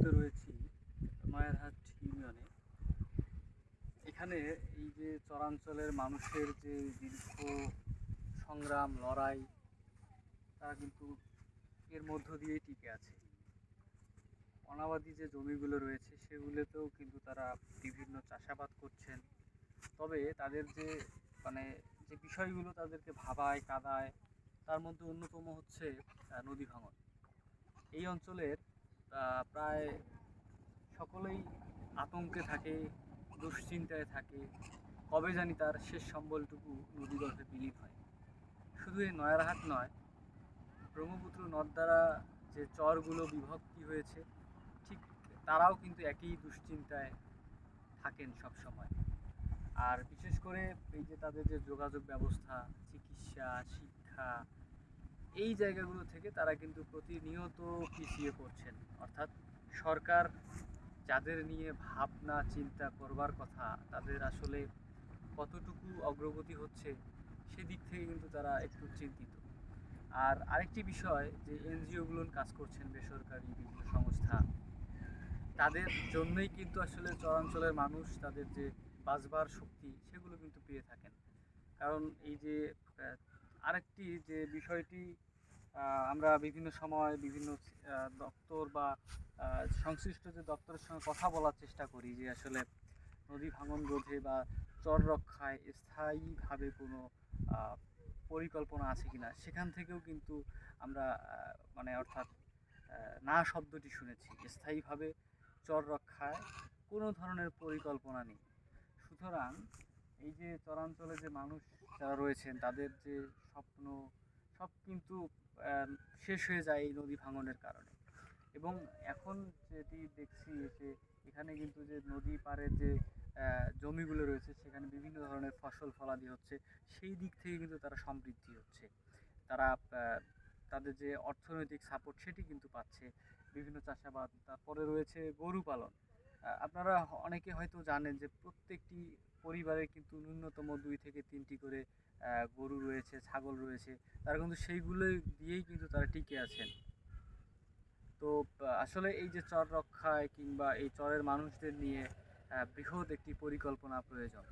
মুহূর্তে রয়েছি মায়েরহাট ইউনিয়নে। এখানে এই যে চরাঞ্চলের মানুষের যে দীর্ঘ সংগ্রাম, লড়াই, তারা কিন্তু এর মধ্য দিয়েই টিকে আছে। অনাবাদি যে জমিগুলো রয়েছে, সেগুলোতেও কিন্তু তারা বিভিন্ন চাষাবাদ করছেন। তবে তাদের যে মানে যে বিষয়গুলো তাদেরকে ভাবায়, কাদায়, তার মধ্যে অন্যতম হচ্ছে নদী ভাঙন। এই অঞ্চলের প্রায় সকলেই আতঙ্কে থাকে, দুশ্চিন্তায় থাকে, কবে জানি তার শেষ সম্বলটুকু নদীগর্ভে বিলীন হয়। শুধু এই নয়ারহাট নয়, ব্রহ্মপুত্র নদ দ্বারা যে চরগুলো বিভক্তি হয়েছে, ঠিক তারাও কিন্তু একই দুশ্চিন্তায় থাকেন সব সময় আর বিশেষ করে এই যে তাদের যে যোগাযোগ ব্যবস্থা, চিকিৎসা, শিক্ষা এই জায়গাগুলো থেকে তারা কিন্তু প্রতিনিয়ত পিছিয়ে পড়ছেন। অর্থাৎ সরকার যাদের নিয়ে ভাবনা, চিন্তা করবার কথা, তাদের আসলে কতটুকু অগ্রগতি হচ্ছে সেদিক থেকে কিন্তু তারা একটু চিন্তিত। আর আরেকটি বিষয়, যে এনজিওগুলো কাজ করছেন বেসরকারি বিভিন্ন সংস্থা, তাদের জন্যই কিন্তু আসলে চরাঞ্চলের মানুষ, তাদের যে বাঁচবার শক্তি, সেগুলো কিন্তু পেয়ে থাকেন। কারণ এই যে আরেকটি যে বিষয়টি আমরা বিভিন্ন সময় বিভিন্ন দপ্তর বা সংশ্লিষ্ট যে দপ্তরের সঙ্গে কথা বলার চেষ্টা করি যে আসলে নদী ভাঙন রোধে বা চর রক্ষায় স্থায়ীভাবে কোনো পরিকল্পনা আছে কিনা, সেখান থেকেও কিন্তু আমরা মানে অর্থাৎ না শব্দটি শুনেছি। স্থায়ীভাবে চর রক্ষায় কোনো ধরনের পরিকল্পনা নেই। সুতরাং এই যে চরাঞ্চলে যে মানুষ যারা রয়েছেন, তাদের যে স্বপ্ন, সব কিন্তু শেষ হয়ে যায় এই নদী ভাঙনের কারণে। এবং এখন যেটি দেখছি যে এখানে কিন্তু যে নদী পাড়ের যে জমিগুলো রয়েছে, সেখানে বিভিন্ন ধরনের ফসল ফলাদি হচ্ছে, সেই দিক থেকে কিন্তু তারা সমৃদ্ধি হচ্ছে। তারা তাদের যে অর্থনৈতিক সাপোর্ট সেটি কিন্তু পাচ্ছে। বিভিন্ন চাষাবাদ, তারপরে রয়েছে গরু পালন। আপনারা অনেকে হয়তো জানেন যে প্রত্যেকটি পরিবারে কিন্তু ন্যূনতম দুই থেকে তিনটি করে গরু রয়েছে, ছাগল রয়েছে। তারা কিন্তু সেইগুলো দিয়েই কিন্তু তারা টিকে আছেন। তো আসলে এই যে চর রক্ষায় কিংবা এই চরের মানুষদের নিয়ে বৃহৎ একটি পরিকল্পনা প্রয়োজন।